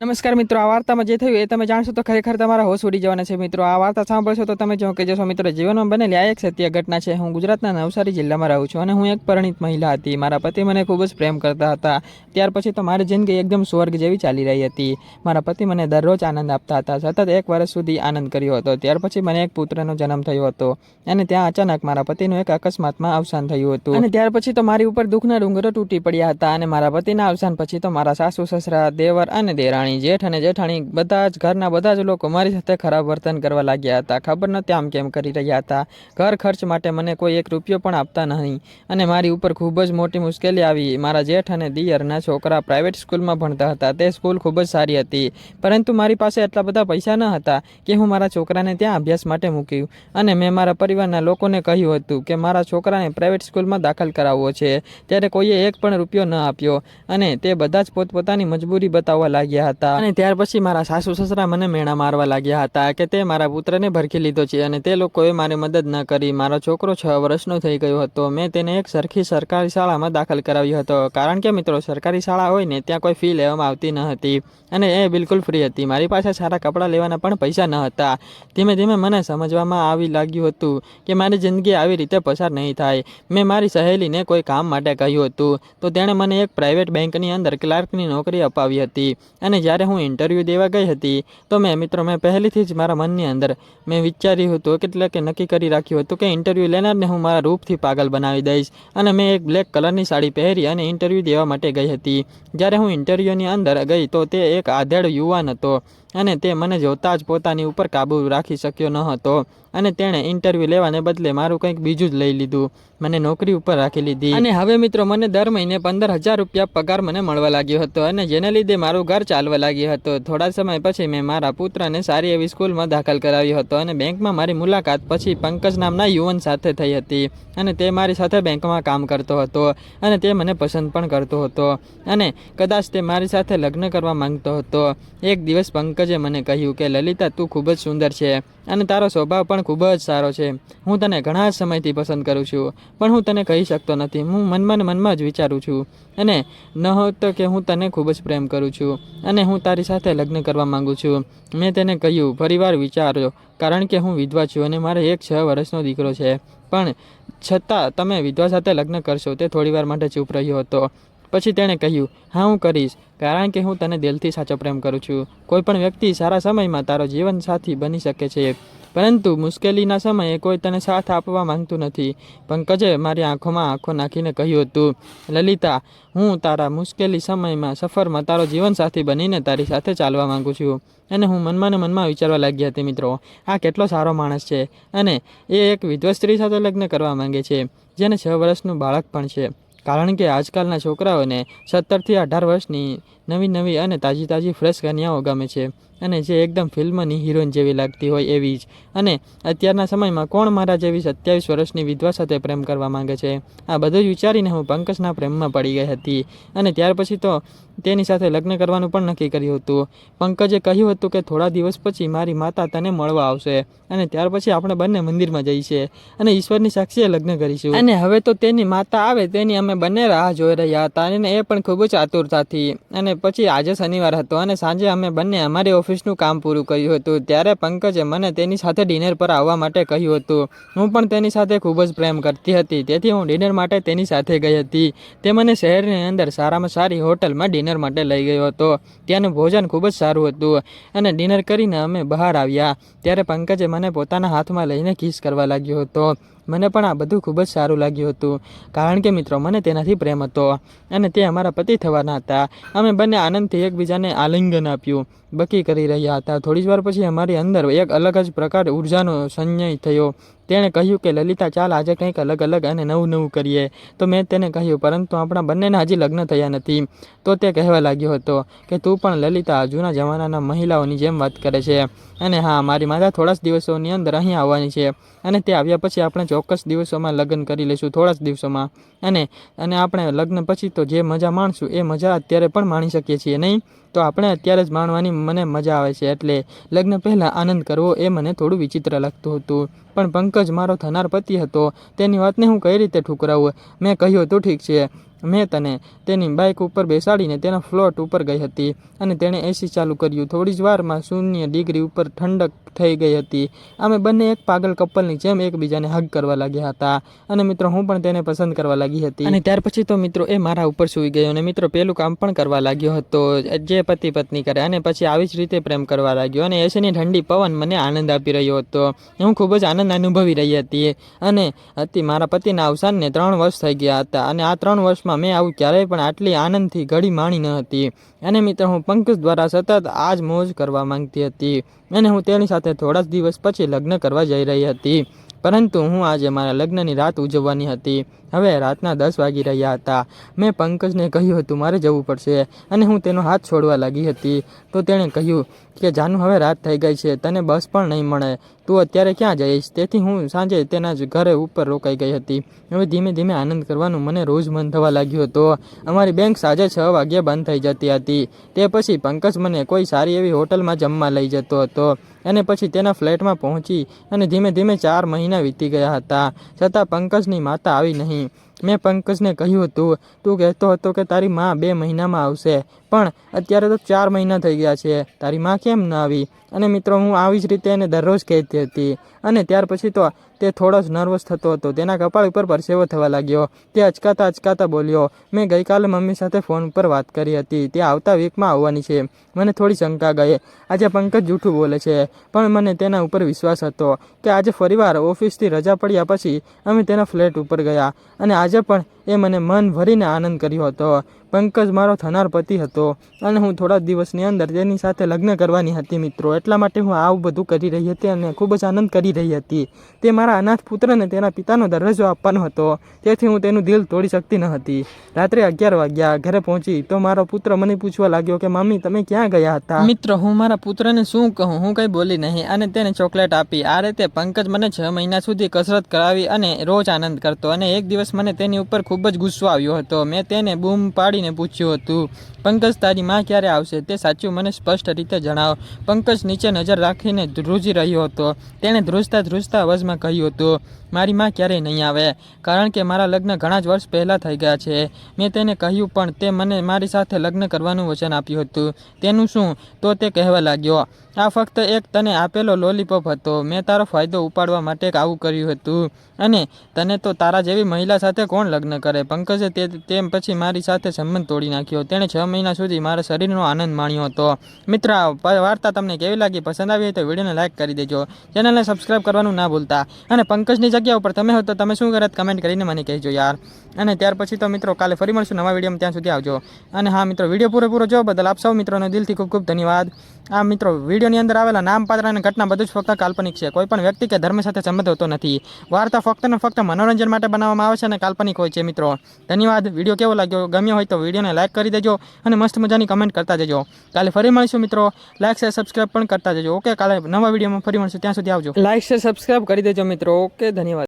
નમસ્કાર મિત્રો, આ વાર્તામાં જે થયું એ તમે જાણશો તો ખરેખર તમારા હોશ ઉડી જવાના છે મિત્રો. આ વાર્તા સાંભળશો તો તમે જો કે જશો મિત્રો, જીવનમાં બનેલી આ એક સત્ય ઘટના છે. હું ગુજરાતના નવસારી જિલ્લામાં રહું છું અને હું એક પરિણીત મહિલા હતી. મારા પતિ મને ખૂબ જ પ્રેમ કરતા હતા. ત્યાર પછી તો મારી જિંદગી એકદમ સ્વર્ગ જેવી ચાલી રહી હતી. મારા પતિ મને દરરોજ આનંદ આપતા હતા. સતત એક વર્ષ સુધી આનંદ કર્યો હતો. ત્યાર પછી મને એક પુત્રનો જન્મ થયો હતો અને ત્યાં અચાનક મારા પતિનું એક અકસ્માતમાં અવસાન થયું હતું. અને ત્યાર પછી તો મારી ઉપર દુઃખના ડુંગરો તૂટી પડ્યા હતા અને મારા પતિના અવસાન પછી તો મારા સાસુ, સસરા, દેવર અને દેરાણી જેઠ અને જેઠાણી, બધા જ ઘરના બધા જ લોકો મારી સાથે ખરાબ વર્તન કરવા લાગ્યા હતા. ખબર નહોતી આમ કેમ કરી રહ્યા હતા. ઘર ખર્ચ માટે મને કોઈ એક રૂપિયો પણ આપતા નહીં અને મારી ઉપર ખૂબ જ મોટી મુશ્કેલી આવી. મારા જેઠ અને દિયરના છોકરા પ્રાઇવેટ સ્કૂલમાં ભણતા હતા. તે સ્કૂલ ખૂબ જ સારી હતી. પરંતુ મારી પાસે એટલા બધા પૈસા ન હતા કે હું મારા છોકરાને ત્યાં અભ્યાસ માટે મૂક્યું. અને મેં મારા પરિવારના લોકોને કહ્યું હતું કે મારા છોકરાને પ્રાઇવેટ સ્કૂલમાં દાખલ કરાવવો છે. ત્યારે કોઈએ એક પણ રૂપિયો ન આપ્યો અને તે બધા જ પોતપોતાની મજબૂરી બતાવવા લાગ્યા હતા. અને ત્યાર પછી મારા સાસુ સસરા મને મેણા મારવા લાગ્યા હતા કે તે મારા પુત્રને ભરખી લીધો છે અને તે લોકોએ મારે મદદ ન કરી. મારો છોકરો છ વર્ષનો થઈ ગયો હતો. મેં તેને એક સરખી સરકારી શાળામાં દાખલ કરાવ્યો હતો. કારણ કે મિત્રો, સરકારી શાળા હોય ને, ત્યાં કોઈ ફી લેવામાં આવતી ન હતી અને એ બિલકુલ ફ્રી હતી. મારી પાસે સારા કપડાં લેવાના પણ પૈસા ન હતા. ધીમે ધીમે મને સમજવામાં આવી લાગ્યું હતું કે મારી જિંદગી આવી રીતે પસાર નહીં થાય. મેં મારી સહેલીને કોઈ કામ માટે કહ્યું હતું. તો તેણે મને એક પ્રાઇવેટ બેંકની અંદર ક્લાર્કની નોકરી અપાવી હતી અને જ્યારે હું ઇન્ટરવ્યૂ દેવા ગઈ હતી, તો મેં મિત્રો, મેં પહેલેથી જ મારા મનની અંદર મેં વિચાર્યું હતું એટલે કે નક્કી કરી રાખ્યું હતું કે ઇન્ટરવ્યૂ લેનારને હું મારા રૂપથી પાગલ બનાવી દઈશ. અને મેં એક બ્લેક કલરની સાડી પહેરી અને ઇન્ટરવ્યૂ દેવા માટે ગઈ હતી. જ્યારે હું ઇન્ટરવ્યૂની અંદર ગઈ, તો તે એક આધેડ યુવાન હતો. અને તે મને જોતાં જ પોતાની ઉપર કાબૂ રાખી શક્યો ન હતો. અને તેણે ઇન્ટરવ્યૂ લેવાને બદલે મારું કંઈક બીજું જ લઈ લીધું. મને નોકરી ઉપર રાખી લીધી. અને હવે મિત્રો, મને દર મહિને પંદર હજાર રૂપિયા પગાર મને મળવા લાગ્યો હતો અને જેને લીધે મારું ઘર ચાલવા લાગ્યું હતું. થોડા સમય પછી મેં મારા પુત્રને સારી એવી સ્કૂલમાં દાખલ કરાવ્યો હતો અને બેંકમાં મારી મુલાકાત પછી પંકજ નામના યુવાન સાથે થઈ હતી અને તે મારી સાથે બેંકમાં કામ કરતો હતો અને તે મને પસંદ પણ કરતો હતો અને કદાચ તે મારી સાથે લગ્ન કરવા માંગતો હતો. એક દિવસ પંકજે મને કહ્યું કે, લલિતા, તું ખૂબ જ સુંદર છે અને તારો સ્વભાવ પણ ખૂબ જ સારો છે. હું તને ઘણા જ સમયથી પસંદ કરું છું, પણ હું તને કહી શકતો નથી. હું મનમાં મનમાં જ વિચારું છું અને ન હોત કે હું તને ખૂબ જ પ્રેમ કરું છું અને હું તારી સાથે લગ્ન કરવા માંગુ છું. મેં તેને કહ્યું, ફરીવાર વિચાર્યો કારણ કે હું વિધવા છું અને મારે એક છ વર્ષનો દીકરો છે. પણ છતાં તમે વિધવા સાથે લગ્ન કરશો. તે થોડીવાર માટે ચૂપ રહ્યો હતો. પછી તેણે કહ્યું, હા, હું કરીશ, કારણ કે હું તને દિલથી સાચો પ્રેમ કરું છું. કોઈ પણ વ્યક્તિ સારા સમયમાં તારો જીવનસાથી બની શકે છે. પરંતુ મુશ્કેલીના સમયે કોઈ તને સાથ આપવા માંગતું નથી. પંકજે મારી આંખોમાં આંખો નાખીને કહ્યું હતું, લલિતા, હું તારા મુશ્કેલી સમયમાં સફરમાં તારો જીવનસાથી બનીને તારી સાથે ચાલવા માગું છું. અને હું મનમાં ને મનમાં વિચારવા લાગી હતી, મિત્રો, આ કેટલો સારો માણસ છે. અને એ એક વિધવા સ્ત્રી સાથે લગ્ન કરવા માંગે છે, જેને છ વર્ષનું બાળક પણ છે. કારણ કે આજકાલના છોકરાઓને સત્તરથી અઢાર વર્ષની નવી નવી અને તાજી તાજી ફ્રેશ કન્યાઓ ગમે છે. અને જે એકદમ ફિલ્મની હિરોઈન જેવી લાગતી હોય એવી જ. અને અત્યારના સમયમાં કોણ મારા જેવી સત્યાવીસ વર્ષની વિધવા સાથે પ્રેમ કરવા માંગે છે? આ બધું જ વિચારીને હું પંકજના પ્રેમમાં પડી ગઈ હતી. અને ત્યાર પછી તો તેની સાથે લગ્ન કરવાનું પણ નક્કી કર્યું હતું. પંકજે કહ્યું હતું કે થોડા દિવસ પછી મારી માતા તને મળવા આવશે. અને ત્યાર પછી આપણે બંને મંદિરમાં જઈશે અને ઈશ્વરની સાક્ષીએ લગ્ન કરીશું. અને હવે તો તેની માતા આવે તેની અમે બંને રાહ જોઈ રહ્યા હતા અને એ પણ ખૂબ જ આતુરતાથી. અને પછી આજે શનિવાર હતો અને સાંજે અમે બંને અમારી ઓફિસનું કામ પૂરું કર્યું હતું, ત્યારે પંકજે મને તેની સાથે ડિનર પર આવવા માટે કહ્યું હતું. હું પણ તેની સાથે ખૂબ જ પ્રેમ કરતી હતી, તેથી હું ડિનર માટે તેની સાથે ગઈ હતી. તે મને શહેરની અંદર સારામાં સારી હોટલમાં ડિનર માટે લઈ ગયો હતો. ત્યાંનું ભોજન ખૂબ જ સારું હતું અને ડિનર કરીને અમે બહાર આવ્યા. ત્યારે પંકજે મને પોતાના હાથમાં લઈને કિસ કરવા લાગ્યો હતો. મને પણ આ બધું ખૂબ જ સારું લાગ્યું હતું. કારણ કે મિત્રો, મને તેનાથી પ્રેમ હતો અને તે અમારા પતિ થવાના હતા. અમે બંને આનંદથી એકબીજાને આલિંગન આપ્યું. બકી કરી રહ્યા હતા. થોડી જ વાર પછી અમારી અંદર એક અલગ જ પ્રકાર ઉર્જાનો સંજય થયો. તેણે કહ્યું કે, લલિતા, ચાલ, આજે કંઈક અલગ અલગ અને નવું નવું કરીએ. તો મેં તેને કહ્યું, પરંતુ આપણા બંનેના હજી લગ્ન થયા નથી. તો તે કહેવા લાગ્યો હતો કે, તું પણ લલિતા જૂના જમાનાના મહિલાઓની જેમ વાત કરે છે અને હા, મારી માતા થોડા જ દિવસોની અંદર અહીં આવવાની છે અને તે આવ્યા પછી આપણે ચોક્કસ દિવસોમાં લગ્ન કરી લઈશું થોડા જ દિવસોમાં. અને અને આપણે લગ્ન પછી તો જે મજા માણશું, એ મજા અત્યારે પણ માણી શકીએ છીએ, નહીં? તો આપણે અત્યારે જ માણવાની મને મજા આવે છે, એટલે લગ્ન પહેલાં આનંદ કરવો એ મને થોડું વિચિત્ર લાગતું હતું. પણ પંકજ મારો થનાર પતિ હતો. તેની વાતને હું કઈ રીતે ઠુકરાવું? મેં કહ્યું, તો ઠીક છે. મેં તને તેની બાઇક ઉપર બેસાડીને તેના ફ્લોટ ઉપર ગઈ હતી અને તેણે એસી ચાલુ કર્યું. થોડી જ વારમાં શૂન્ય ડિગ્રી ઉપર ઠંડક થઈ ગઈ હતી. અમે બંને એક પાગલ કપલની જેમ એકબીજાને હગ કરવા લાગ્યા હતા. અને મિત્રો, હું પણ તેને પસંદ કરવા લાગી હતી. અને ત્યાર પછી તો મિત્રો એ મારા ઉપર સૂઈ ગયો અને મિત્રો પેલું કામ પણ કરવા લાગ્યો હતો. જે પતિ પત્ની કરે અને પછી આવી જ રીતે પ્રેમ કરવા લાગ્યો અને એસીની ઠંડી પવન મને આનંદ આપી રહ્યો હતો. હું ખૂબ જ આનંદ અનુભવી રહી હતી. અને હતી મારા પતિના અવસાનને ત્રણ વર્ષ થઈ ગયા હતા અને આ ત્રણ વર્ષમાં મેં આવું ક્યારેય પણ આટલી આનંદથી ઘડી માણી ન હતી. અને મિત્ર હું પંકજ દ્વારા સતત આ જ મોજ કરવા માંગતી હતી. અને હું તેની સાથે થોડા જ દિવસ પછી લગ્ન કરવા જઈ રહી હતી. પરંતુ હું આજે મારા લગ્નની રાત ઉજવવાની હતી. હવે રાતના દસ વાગી રહ્યા હતા. મેં પંકજને કહ્યું હતું, મારે જવું પડશે. અને હું તેનો હાથ છોડવા લાગી હતી. તો તેણે કહ્યું કે, જાનું, હવે રાત થઈ ગઈ છે. તને બસ પણ નહીં મળે. તું અત્યારે ક્યાં જઈશ તેથી હું સાંજે તેના જ ઘરે ઉપર રોકાઈ ગઈ હતી. હવે ધીમે ધીમે આનંદ કરવાનું મને રોજ મન થવા લાગ્યું હતું. અમારી બેંક સાંજે છ વાગ્યે બંધ થઈ જતી હતી. તે પછી પંકજ મને કોઈ સારી એવી હોટલમાં જમવા લઈ જતો હતો. અને પછી તેના ફ્લેટમાં પહોંચી અને ધીમે ધીમે ચાર મહિના વીતી ગયા હતા. છતાં પંકજની માતા આવી નહીં. મેં પંકજને કહ્યું હતું, તું કહેતો હતો કે તારી મા બે મહિનામાં આવશે. પણ અત્યારે તો ચાર મહિના થઈ ગયા છે. તારી માં કેમ ન આવી? અને મિત્રો, હું આવી જ રીતે એને દરરોજ કહેતી હતી. અને ત્યાર પછી તો તે થોડો જ નર્વસ થતો હતો. તેના કપાળ ઉપર પરસેવો થવા લાગ્યો. તે અચકાતા અચકાતા બોલ્યો, મેં ગઈકાલે મમ્મી સાથે ફોન પર વાત કરી હતી. તે આવતા વીકમાં આવવાની છે. મને થોડી શંકા ગઈ. આજે પંકજ જૂઠું બોલે છે. પણ મને તેના ઉપર વિશ્વાસ હતો કે આજે ફરીવાર ઓફિસથી રજા પડ્યા પછી અમે તેના ફ્લેટ ઉપર ગયા. અને આજે પણ એ મને મન ભરીને આનંદ કર્યો હતો. પંકજ મારો થનાર પતિ હતો અને હું થોડા દિવસની અંદર તેની સાથે લગ્ન કરવાની હતી મિત્રો. એટલા માટે હું આવું બધું કરી રહી હતી અને ખૂબ જ આનંદ કરી રહી હતી. તે મારા અનાથ પુત્રને તેના પિતાનો દરજ્જો આપવાનો હતો. તેથી હું તેનું દિલ તોડી શકતી ન હતી. રાત્રે અગિયાર વાગ્યા. ઘરે પહોંચી તો મારો પુત્ર મને પૂછવા લાગ્યો કે મમ્મી તમે ક્યાં ગયા હતા? મિત્રો, હું મારા પુત્રને શું કહું? હું કંઈ બોલી નહીં. અને તેને ચોકલેટ આપી. આ રીતે પંકજ મને છ મહિના સુધી કસરત કરાવી અને રોજ આનંદ કરતો અને એક દિવસ મને તેની ઉપર ખૂબ જ ગુસ્સો આવ્યો હતો. મેં તેને બૂમ પાડીને પૂછ્યું હતું પંકજ તારી માં ક્યારે આવશે? તે સાચું મને સ્પષ્ટ રીતે જણાવો. પંકજ નીચે નજર રાખીને ધ્રુજી રહ્યો હતો. તેણે ધ્રુજતા ધ્રુજતા અવાજમાં કહ્યું હતું, મારી માં ક્યારેય નહીં આવે, કારણ કે મારા લગ્ન ઘણા જ વર્ષ પહેલાં થઈ ગયા છે. મેં તેને કહ્યું, પણ તે મને મારી સાથે લગ્ન કરવાનું વચન આપ્યું હતું. તેનું શું? તો તે કહેવા લાગ્યો, આ ફક્ત એક તને આપેલો લોલીપોપ હતો. મેં તારો ફાયદો ઉપાડવા માટે આવું કર્યું હતું. અને તને તો તારા જેવી મહિલા સાથે કોણ લગ્ન કરે? પંકજે તેમ પછી મારી સાથે સંબંધ તોડી નાખ્યો. તેણે છ મહિના સુધી મારા શરીરનો આનંદ માણ્યો હતો. મિત્ર વાર્તા તમને કેવી લાગી? પસંદ આવી હોય તો વિડીયોને લાઇક કરી દેજો. ચેનલને સબસ્ક્રાઈબ કરવાનું ના ભૂલતા. અને પંકજની જગ્યા ઉપર તમે હો તો તમે શું કરત કમેન્ટ કરીને મને કહેજો યાર. અને ત્યાર પછી તો મિત્રો કાલે ફરી મળશું નવા વિડીયોમાં. ત્યાં સુધી આવજો. અને હા, મિત્રો, વીડિયો પૂરેપૂરો જોવા બદલ આપ સૌ મિત્રોનો દિલથી ખૂબ ખૂબ ધન્યવાદ. આ મિત્રો, વિડીયોની અંદર આવેલા નામ, પાત્ર અને ઘટના બધું જ ફક્ત કાલ્પનિક છે. કોઈ પણ વ્યક્તિ કે ધર્મ સાથે સંબંધ હોતો નથી. વાર્તા ફક્ત ને ફક્ત મનોરંજન માટે બનાવવામાં આવે છે અને કાલ્પનિક હોય છે, મિત્રો. ધન્યવાદ. વીડિયો કેવો લાગ્યો? ગમ્યો હોય તો વિડીયોને લાઇક કરી દેજો. અને મસ્ત મજાની કમેન્ટ કરતા જજો. કાલે ફરી મળીશું મિત્રો. લાઇક શેર સબસ્ક્રાઈબ પણ કરતા જજો. ઓકે કાલે નવા વિડીયોમાં ફરી મળશું. ત્યાં સુધી આવજો. લાઇક શેર સબસ્ક્રાઈબ કરી દેજો મિત્રો. ઓકે ધન્યવાદ.